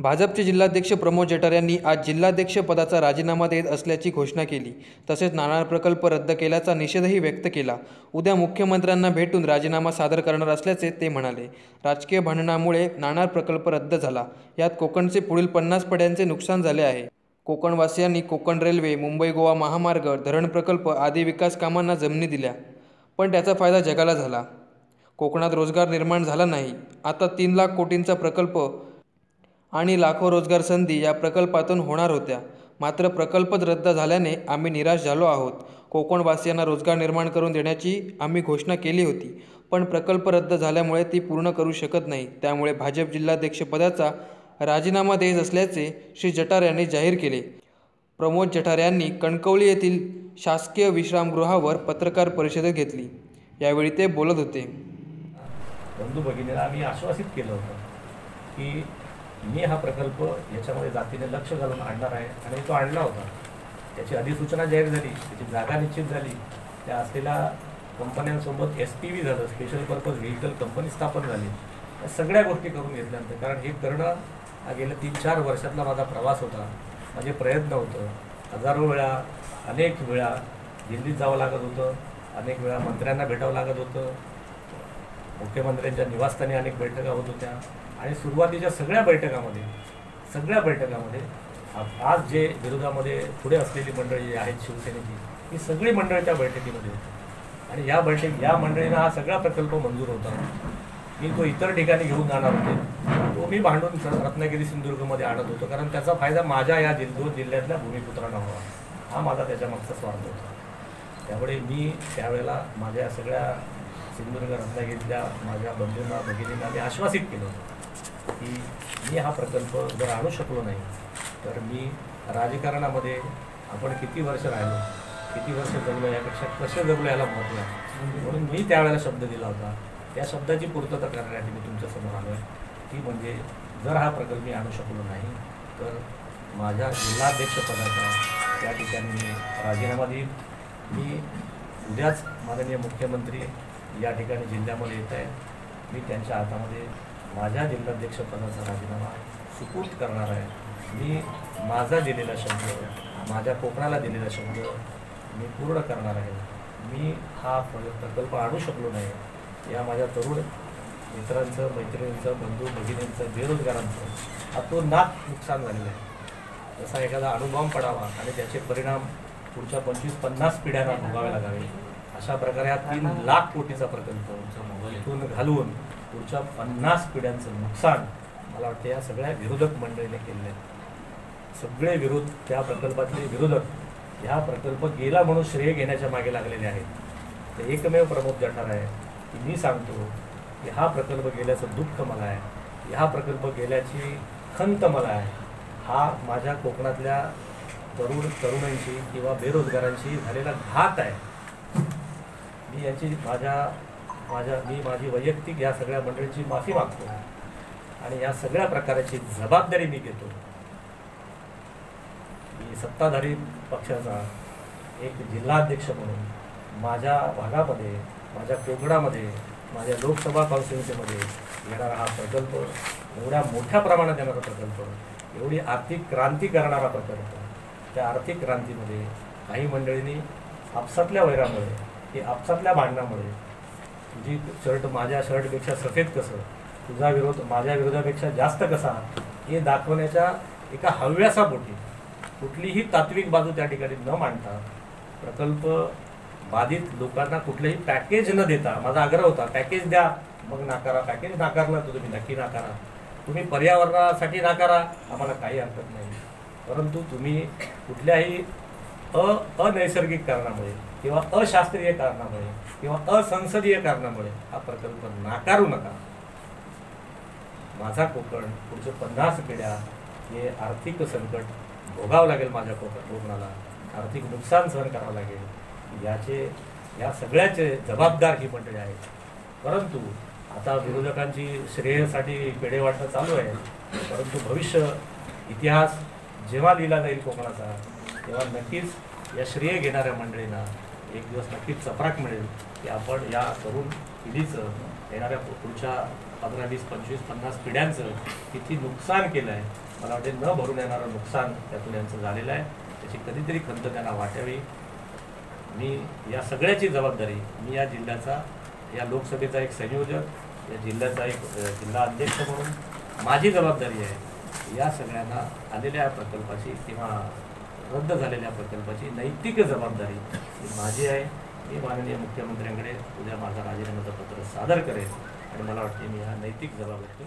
भाजपचे जिल्हाध्यक्ष प्रमोद जठार यांनी आज जिल्हाध्यक्ष पदाचा राजीनामा देत असल्याची घोषणा केली. तसेच नाणार प्रकल्प रद्द केल्याचा निषेधही व्यक्त केला. उद्या मुख्यमंत्र्यांना भेटून राजीनामा सादर करणार असल्याचे ते म्हणाले. राजकीय भांडणामुळे नाणार प्रकल्प रद्द झाला. यात कोकणचे पुढील पन्नास पड्यांचे नुकसान झाले आहे. कोकणवासियांनी कोकण रेल्वे मुंबई गोवा महामार्ग धरण प्रकल्प आदी विकास कामांना जमिनी दिल्या. पण त्याचा फायदा जगाला झाला. कोकणात रोजगार निर्माण झाला नाही. आता तीन लाख कोटींचा प्रकल्प आणि लाखो रोजगार संधी या प्रकल्पातून होणार होत्या. मात्र प्रकल्पच रद्द झाल्याने आम्ही निराश झालो आहोत. कोकणवासियांना रोजगार निर्माण करून देण्याची आम्ही घोषणा केली होती. पण प्रकल्प रद्द झाल्यामुळे ती पूर्ण करू शकत नाही. त्यामुळे भाजप जिल्हाध्यक्षपदाचा राजीनामा देत असल्याचे श्री जठार यांनी जाहीर केले. प्रमोद जठार यांनी कणकवली येथील शासकीय विश्रामगृहावर पत्रकार परिषद घेतली. यावेळी ते बोलत होते. बंधू भगिनीला आम्ही आश्वासित केलं होतं की मी हा प्रकल्प याच्यामध्ये जातीने लक्ष घालून आणणार आहे आणि तो आणला होता. त्याची अधिसूचना जाहीर झाली त्याची जागा निश्चित झाली. त्या असलेल्या कंपन्यांसोबत एस पी व्ही झालं स्पेशल पर्पज व्हेकल कंपनी स्थापन झाली. या सगळ्या गोष्टी करून घेतल्यानंतर कारण हे करणं हा गेल्या तीन चार वर्षातला माझा प्रवास होता. माझे प्रयत्न होतं. हजारो वेळा अनेक वेळा दिल्लीत जावं लागत होतं. अनेक वेळा मंत्र्यांना भेटावं लागत होतं. मुख्यमंत्र्यांच्या निवासस्थानी अनेक बैठका होत होत्या. आणि सुरुवातीच्या सगळ्या बैठकामध्ये सगळ्या बैठकामध्ये आज जे विरोधामध्ये पुढे असलेली मंडळी जी आहेत शिवसेनेची ही सगळी मंडळी त्या बैठकीमध्ये होती. आणि या बैठक या मंडळींना हा सगळा प्रकल्प मंजूर होता. मी तो इतर ठिकाणी घेऊन जाणार होते. तो मी भांडून रत्नागिरी सिंधुदुर्गमध्ये आणत होतो. कारण त्याचा फायदा माझ्या या जिल दोन जिल्ह्यातल्या भूमिपुत्रांना व्हावा. हा माझा त्याच्यामागचा स्वार्थ होता. त्यामुळे मी त्यावेळेला माझ्या सगळ्या सिंधुदुर्ग रत्नागिरीतल्या माझ्या बंधूंना भगिनींना मी आश्वासित केलं होतं की मी हा प्रकल्प जर आणू शकलो नाही तर मी राजकारणामध्ये आपण किती वर्ष राहिलो किती वर्ष जगलो यापेक्षा कसे जगलो याला महत्त्व आहे? म्हणून मी त्यावेळेला शब्द दिला होता. त्या शब्दाची पूर्तता करण्यासाठी मी तुमच्यासमोर आलो आहे. ती म्हणजे जर हा प्रकल्प मी आणू शकलो नाही तर माझ्या जिल्हाध्यक्षपदाचा त्या ठिकाणी मी राजीनामा देईन. मी उद्याच माननीय मुख्यमंत्री या ठिकाणी जिल्ह्यामध्ये येत आहेत मी त्यांच्या हातामध्ये माझ्या जिल्हाध्यक्षपदाचा राजीनामा सुपूर्द करणार आहे. मी माझा दिलेला शब्द माझ्या कोकणाला दिलेला शब्द मी पूर्ण करणार आहे. मी हा प्रकल्प आणू शकलो नाही. या माझ्या तरुण मित्रांचं मैत्रिणींचं बंधू भगिनींचं बेरोजगारांचं अतोनात नुकसान झालेलं आहे. जसा एखादा अणुबॉम्ब पडावा आणि त्याचे परिणाम पुढच्या पंचवीस पन्नास पिढ्यांना भोगावे लागावे. अशा प्रकारे हा तीन लाख कोटीचा प्रकल्प इथून घालून पुढच्या पन्नास पिढ्यांचं नुकसान मला वाटतं या सगळ्या विरोधक मंडळीने केलेलं आहे. सगळे विरोध त्या प्रकल्पातले विरोधक ह्या प्रकल्प गेला म्हणून श्रेय घेण्याच्या मागे लागलेले आहेत. तर एकमेव प्रमोद जठार आहे. की मी सांगतो की हा प्रकल्प गेल्याचं दुःख मला आहे. हा प्रकल्प गेल्याची खंत मला आहे. हा माझ्या कोकणातल्या तरुण तरुणांशी किंवा बेरोजगारांशी झालेला घात आहे. याची माझ्या माझ्या मी माझी वैयक्तिक या सगळ्या मंडळीची माफी मागतो. आणि या सगळ्या प्रकाराची जबाबदारी मी घेतो. मी सत्ताधारी पक्षाचा एक जिल्हाध्यक्ष म्हणून माझ्या भागामध्ये माझ्या कोकणामध्ये माझ्या लोकसभा कॉन्स्टिट्युन्सीमध्ये येणारा हा प्रकल्प एवढ्या मोठ्या प्रमाणात येणारा प्रकल्प एवढी आर्थिक क्रांती करणारा प्रकल्प त्या आर्थिक क्रांतीमध्ये काही मंडळींनी आपसातल्या वैरामुळे की आपसातल्या भांडणामुळे तुझी शर्ट माझ्या शर्टपेक्षा सफेद कसं तुझा विरोध माझ्या विरोधापेक्षा जास्त कसा हे दाखवण्याच्या एका हव्यासापोटी कुठलीही तात्विक बाजू त्या ठिकाणी न मांडता प्रकल्प बाधित लोकांना कुठलंही पॅकेज न देता माझा आग्रह होता पॅकेज द्या. मग नाकारा पॅकेज नाकारलं तर तुम्ही नक्की नाकारा. तुम्ही पर्यावरणासाठी नाकारा. आम्हाला काही हरकत नाही. परंतु तुम्ही कुठल्याही अ अनैसर्गिक कारणामुळे किंवा अशास्त्रीय कारणामुळे किंवा असंसदीय कारणामुळे हा प्रकल्प नाकारू नका. माझा कोकण पुढचे पन्नास पिढ्या हे आर्थिक संकट भोगावं लागेल माझ्या कोकण कोकणाला आर्थिक नुकसान सहन करावं लागेल. याचे या सगळ्याचे जबाबदार ही मंडळी आहेत. परंतु आता विरोधकांची श्रेयसाठी पेढे वाटणं चालू आहे. परंतु भविष्य इतिहास जेव्हा लिहिला जाईल कोकणाचा तेव्हा नक्कीच या श्रेय घेणाऱ्या मंडळींना एक दिवस नक्कीच चपराक मिळेल की आपण या तरुण पिढीचं येणाऱ्या पु- पुढच्या पंधरा वीस पंचवीस पन्नास पिढ्यांचं किती नुकसान केलं आहे. मला वाटते न भरून येणारं नुकसान त्यातून यांचं झालेलं आहे. त्याची कधीतरी खंत त्यांना वाटावी. मी या सगळ्याची जबाबदारी मी या जिल्ह्याचा या लोकसभेचा एक संयोजक या जिल्ह्याचा एक जिल्हा अध्यक्ष म्हणून माझी जबाबदारी आहे. या सगळ्यांना आलेल्या प्रकल्पाची किंवा रद्द झालेल्या प्रकल्पाची नैतिक जबाबदारी ही माझी आहे. मी माननीय मुख्यमंत्र्यांकडे उद्या माझा राजीनाम्याचं पत्र सादर करेन आणि मला वाटते मी ह्या नैतिक जबाबदारी